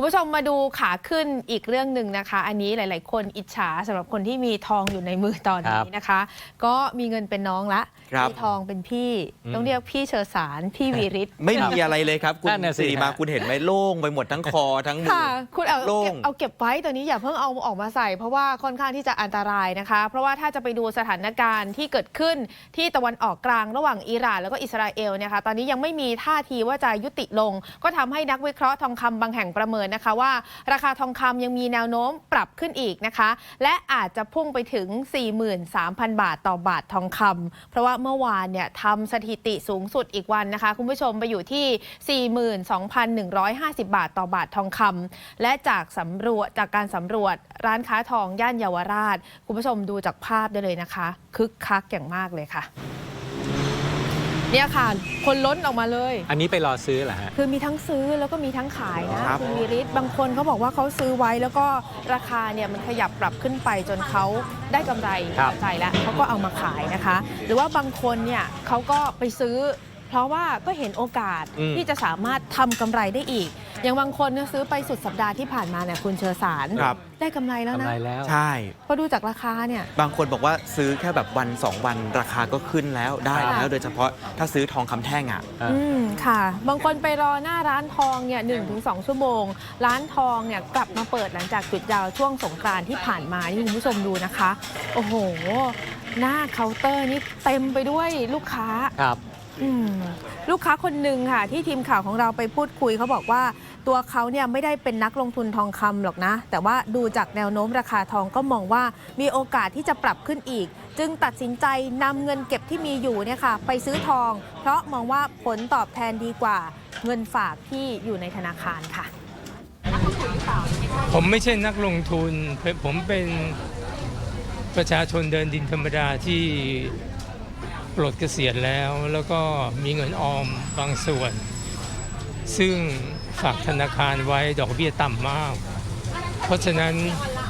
คุณผู้ชมมาดูขาขึ้นอีกเรื่องหนึ่งนะคะ อันนี้หลาย ๆ คนอิจฉาสำหรับคนที่มีทองอยู่ในมือตอนนี้นะคะ ก็มีเงินเป็นน้องละครับมีทองเป็นพี่อืมต้องเรียกพี่เชอสารพี่วีริศไม่มีอะไรเลยครับ คุณนั่นน่ะสิสิริมาฮะคุณเห็นไหมโล่งไปหมดทั้งคอทั้งมือค่ะคุณเอาโล่งเอาเก็บไว้ตัวนี้อย่าเพิ่งเอาออกมาใส่ เพราะว่าค่อนข้างที่จะอันตรายนะคะ เพราะว่าถ้าจะไปดูสถานการณ์ที่เกิดขึ้นที่ตะวันออกกลางระหว่างอิหร่านแล้วก็อิสราเอลเนี่ยค่ะตอนนี้ยังไม่มีท่าทีว่าจะยุติลง ก็ทำให้นักวิเคราะห์ทองคำบางแห่งประเมินนะคะว่าราคาทองคำยังมีแนวโน้มปรับขึ้นอีกนะคะ และอาจจะพุ่งไปถึง 43,000 บาทต่อบาททองคำเพราะว่าเมื่อวานเนี่ยทำสถิติสูงสุดอีกวันนะคะ คุณผู้ชมไปอยู่ที่ 42,150 บาทต่อบาททองคำและจากสำรวจจากการสำรวจร้านค้าทองย่านเยาวราช คุณผู้ชมดูจากภาพได้เลยนะคะ คึกคักอย่างมากเลยค่ะ เนี่ยค่ะ คนล้นออกมาเลย อันนี้ไปรอซื้อเหรอฮะ คือมีทั้งซื้อแล้วก็มีทั้งขายนะครับ คุณวีริศบางคนเขาบอกว่าเขาซื้อไว้แล้วก็ราคาเนี่ยมันขยับปรับขึ้นไปจนเขาได้กำไรครับพอใจแล้วเขาก็เอามาขายนะคะ หรือว่าบางคนเนี่ยเขาก็ไปซื้อ เพราะว่าก็เห็นโอกาสอืมที่จะสามารถทำกำไรได้อีก อย่างบางคนเนี่ยซื้อไปสุดสัปดาห์ที่ผ่านมาเนี่ยคุณเชอสารครับ ได้กำไรแล้วกำนะไรแล้ว ใช่พอดูจากราคาเนี่ย บางคนบอกว่าซื้อแค่แบบวันสองวันราคาก็ขึ้นแล้วได้ค่ะ แล้ว โดยเฉพาะถ้าซื้อทองคำแท่งอะ อะอืมค่ะ บางคนไปรอหน้าร้านทองเนี่ยหถึงสชั่วโมง ร้านทองเนี่ยกลับมาเปิดหลังจากจุดยาวช่วงสงกรานต์ที่ผ่านมาที่คุณผู้ชมดูนะคะ โอ้โห หน้าเคาน์เตอร์นี่เต็มไปด้วยลูกค้า ครับ อืมลูกค้าคนหนึ่งค่ะ ที่ทีมข่าวของเราไปพูดคุยเขาบอกว่า ตัวเขาเนี่ยไม่ได้เป็นนักลงทุนทองคำหรอกนะ แต่ว่าดูจากแนวโน้มราคาทองก็มองว่ามีโอกาสที่จะปรับขึ้นอีก จึงตัดสินใจนำเงินเก็บที่มีอยู่เนี่ยค่ะไปซื้อทอง เพราะมองว่าผลตอบแทนดีกว่าเงินฝากที่อยู่ในธนาคารค่ะ ผมไม่ใช่นักลงทุน ผมเป็นประชาชนเดินดินธรรมดาที่ปลดเกษียณแล้ว แล้วก็มีเงินออมบางส่วน ซึ่ง ฝากธนาคารไว้ดอกเบี้ยต่ำมาก เพราะฉะนั้น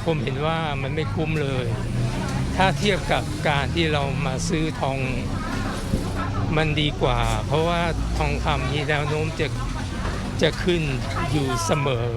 ผมเห็นว่ามันไม่คุ้มเลย ถ้าเทียบกับการที่เรามาซื้อทองมันดีกว่า เพราะว่าทองคำมีแนวโน้มจะจะขึ้นอยู่เสมอ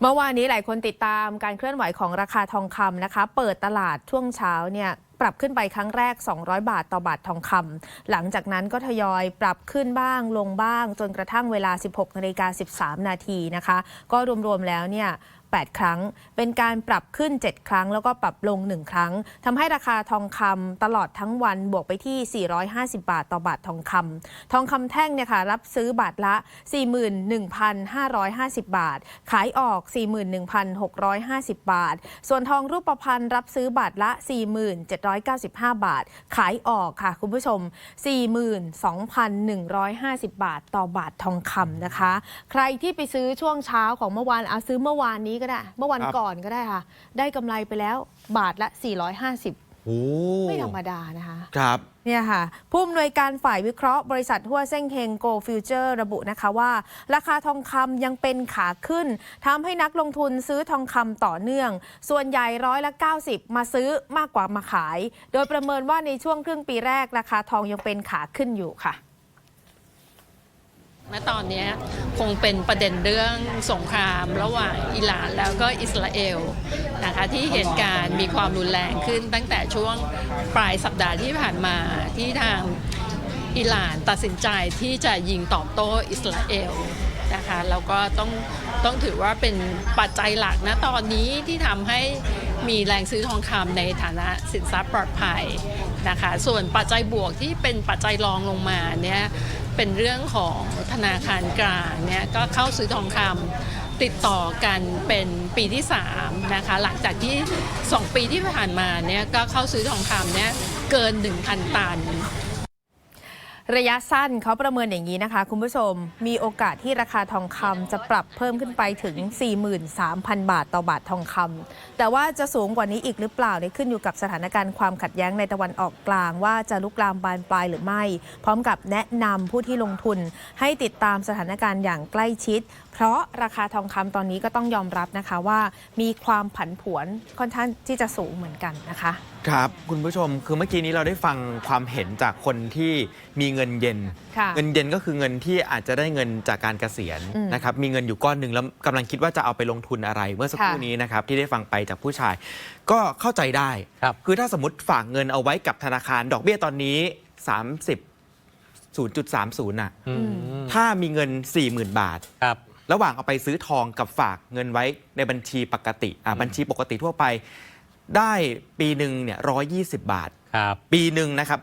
เมื่อวานนี้หลายคนติดตามการเคลื่อนไหวของราคาทองคำนะคะ เปิดตลาดช่วงเช้าเนี่ย ปรับขึ้นไปครั้งแรก 200 บาทต่อบาททองคำหลังจากนั้นก็ทยอยปรับขึ้นบ้างลงบ้าง จนกระทั่งเวลา 16นาฬิกา13 นาทีนะคะ ก็รวมๆแล้วเนี่ย 8 ครั้ง เป็นการปรับขึ้น 7 ครั้ง แล้วก็ปรับลง 1 ครั้งทำให้ราคาทองคำตลอดทั้งวันบวกไปที่ 450 บาทต่อบาททองคำทองคำแท่งเนี่ยค่ะรับซื้อบาทละ 41,550 บาท ขายออก 41,650 บาท ส่วนทองรูปพรรณรับซื้อบาทละ 4795 บาท ขายออกค่ะคุณผู้ชม 42,150 บาทต่อบาททองคำนะคะ ใครที่ไปซื้อช่วงเช้าของเมื่อวานเอาซื้อเมื่อวานนี้ก็ได้ เมื่อวันครับ ก่อนก็ได้ค่ะ ได้กำไรไปแล้วบาทละ 450 โอ้ไม่ธรรมดานะคะ ครับ เนี่ยค่ะ ผู้อำนวยการฝ่ายวิเคราะห์บริษัทหัวเส้งเฮงโกฟิวเจอร์ระบุนะคะว่า ราคาทองคำยังเป็นขาขึ้นทำให้นักลงทุนซื้อทองคำต่อเนื่อง ส่วนใหญ่ร้อยละ 90 มาซื้อมากกว่ามาขาย โดยประเมินว่าในช่วงครึ่งปีแรกราคาทองยังเป็นขาขึ้นอยู่ค่ะ ณตอนนี้คงเป็นประเด็นเรื่องสงครามระหว่างอิหร่านแล้วก็อิสราเอลนะคะที่เหตุการณ์มีความรุนแรงขึ้นตั้งแต่ช่วงปลายสัปดาห์ที่ผ่านมาที่ทางอิหร่านตัดสินใจที่จะยิงตอบโต้อิสราเอลนะคะแล้วก็ต้องต้องถือว่าเป็นปัจจัยหลักนะตอนนี้ที่ทำให้มีแรงซื้อทองคำในฐานะสินทรัพย์ปลอดภัยนะคะส่วนปัจจัยบวกที่เป็นปัจจัยรองลงมาเนี่ย เป็นเรื่องของธนาคารกลางเนี่ยก็เข้าซื้อทองคำติดต่อกันเป็นปีที่3นะคะหลังจากที่ 2 ปีที่ผ่านมาเนี่ยก็เข้าซื้อทองคำเนี่ยเกิน 1,000 ตัน ระยะสั้นเขาประเมินอย่างนี้นะคะ คุณผู้ชม มีโอกาสที่ราคาทองคำจะปรับเพิ่มขึ้นไปถึง 43,000 บาทต่อบาททองคำแต่ว่าจะสูงกว่านี้อีกหรือเปล่าเนี่ยขึ้นอยู่กับสถานการณ์ความขัดแย้งในตะวันออกกลาง ว่าจะลุกลามบานปลายหรือไม่ พร้อมกับแนะนำผู้ที่ลงทุนให้ติดตามสถานการณ์อย่างใกล้ชิดเพราะราคาทองคำตอนนี้ก็ต้องยอมรับนะคะว่ามีความผันผวนค่อนข้างที่จะสูงเหมือนกันนะคะ ครับคุณผู้ชมคือเมื่อกี้นี้เราได้ฟังความเห็นจากคนที่มีเงินเย็นค่ะเงินเย็นก็คือเงินที่อาจจะได้เงินจากการเกษียณอืมนะครับมีเงินอยู่ก้อนหนึ่งแล้วกำลังคิดว่าจะเอาไปลงทุนอะไรเมื่อสักครู่ค่ะนี้นะครับที่ได้ฟังไปจากผู้ชาย ก็เข้าใจได้ครับคือถ้าสมมติฝากเงินเอาไว้กับธนาคารดอกเบี้ยตอนนี้ 30 0.30น่ะอืมถ้ามีเงิน 40,000 บาทค รับระหว่างเอาไปซื้อทองกับฝากเงินไว้ในบัญชีปกติอะบัญชีปกติทั่วไป ได้ปีหนึ่งเนี่ยร้อบาท ครับปีหนึ่งนะครับ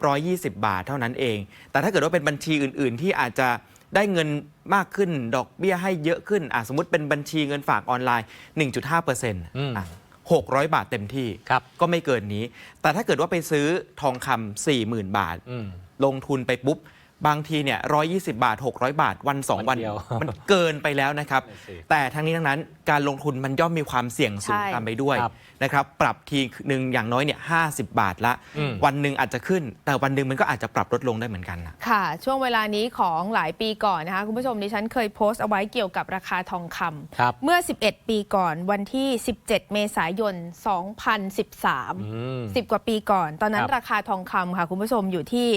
120บาทเท่านั้นเอง แต่ถ้าเกิดว่าเป็นบัญชีอื่น ๆ ที่อาจจะได้เงินมากขึ้นดอกเบี้ยให้เยอะขึ้นอะสมมติเป็นบัญชีเงินฝากออนไลน์ 1.5%อมอะ600 บาทเต็มที่ ครับก็ไม่เกินนี้ แต่ถ้าเกิดว่าไปซื้อทองคำ40,000 บาท อืม ลงทุนไปปุ๊บ บางทีเนี่ย120 บาท 600 บาทวัน 2 วัวันนเดียว มันเกินไปแล้วนะครับ นั่นสิแต่ทั้งนี้ทั้งนั้นการลงทุนมันย่อมมีความเสี่ยงสูงใช่ ตามไปด้วยครับนะครับ ปรับทีหนึ่งอย่างน้อยเนี่ยห้บาทละ อืม วันหนึ่งอาจจะขึ้น แต่วันหนึ่งมันก็อาจจะปรับลดลงได้เหมือนกันนะ ค่ะ ช่วงเวลานี้ของหลายปีก่อนนะคะ คุณผู้ชมดิฉันเคยโพสต์เอาไว้เกี่ยวกับราคาทองคำครับเมื่อ 11 ปีก่อนวันที่ 17 เมษายน 2013 อืม 10 กว่าปีก่อน ตอนนั้นครับราคาทองคำค่ะ คุณผู้ชมอยู่ที่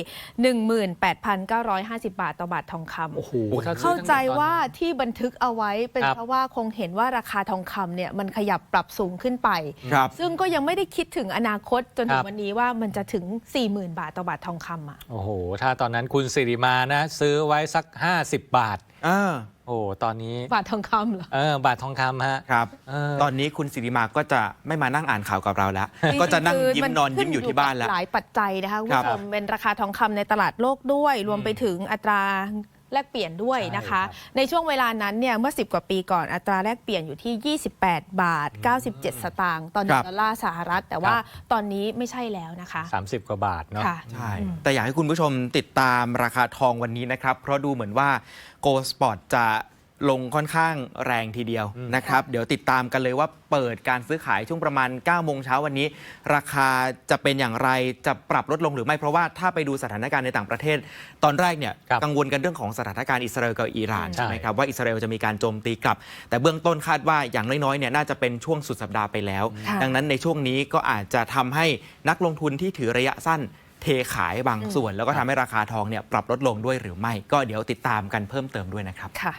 18,950 บาทต่อบาททองคำ โอ้โหถ้ซื้อเข้าใจตั้งแต่ตอนนั้น ว่าที่บันทึกเอาไว้เป็นครับ เพราะว่าคงเห็นว่าราคาทองคำเนี่ยมันขยับปรับสูงขึ้นไป ครับ ซึ่งก็ยังไม่ได้คิดถึงอนาคตจนถึครังบ วันนี้ว่ามันจะถึง 40,000 บาทต่อบาททองคำอะ โอ้โห ถ้าตอนนั้นคุณสิริมานะ ซื้อไว้สัก 50 บาท อ่า โอ้ตอนนี้บาททองคำเหรอ เออบาททองคำฮะ ครับ เออ ตอนนี้คุณสิริมาก็จะไม่มานั่งอ่านข่าวกับเราแล้ว ก็จะนั่งยิ้มนอนยิ้มอยู่ที่บ้านแล้ว หลายปัจจัยนะคะคุณครับผู้ชมเป็นราคาทองคำในตลาดโลกด้วย รวมไปถึงอัตรา แลกเปลี่ยนด้วยนะคะใช่ครับในช่วงเวลานั้นเนี่ยเมื่อ 10 กว่าปีก่อนอัตราแลกเปลี่ยนอยู่ที่ 28 บาท 97 สตางค์ต่อหนึ่ครังบดอลลาร์สหรัฐ แต่ว่าตอนนี้ไม่ใช่แล้วนะคะ 30 กว่าบาทเนาะค่ะใช่แต่อยากให้คุณผู้ชมติดตามราคาทองวันนี้นะครับ เพราะดูเหมือนว่า Go Sport จะ ลงค่อนข้างแรงทีเดียวนะครับ เดี๋ยวติดตามกันเลยว่าเปิดการซื้อขายช่วงประมาณ9โมงเช้าวันนี้ ราคาจะเป็นอย่างไรจะปรับลดลงหรือไม่เพราะว่าถ้าไปดูสถานการณ์ในต่างประเทศ ตอนแรกเนี่ยครับกังวลกันเรื่องของสถานการณ์อิสราเอลกับอิหร่านใช่ใช่ไหมครับว่าอิสราเอลจะมีการโจมตีกลับ แต่เบื้องต้นคาดว่าอย่างน้อยๆเนี่ยน่าจะเป็นช่วงสุดสัปดาห์ไปแล้วค่ะดังนั้นในช่วงนี้ก็อาจจะทำให้นักลงทุนที่ถือระยะสั้นเทขายบางส่วน แล้วก็ทำให้ราคาทองเนี่ยปรับลดลงด้วยหรือไม่ ก็เดี๋ยวติดตามกันเพิ่มเติมด้วยนะครับค่ะ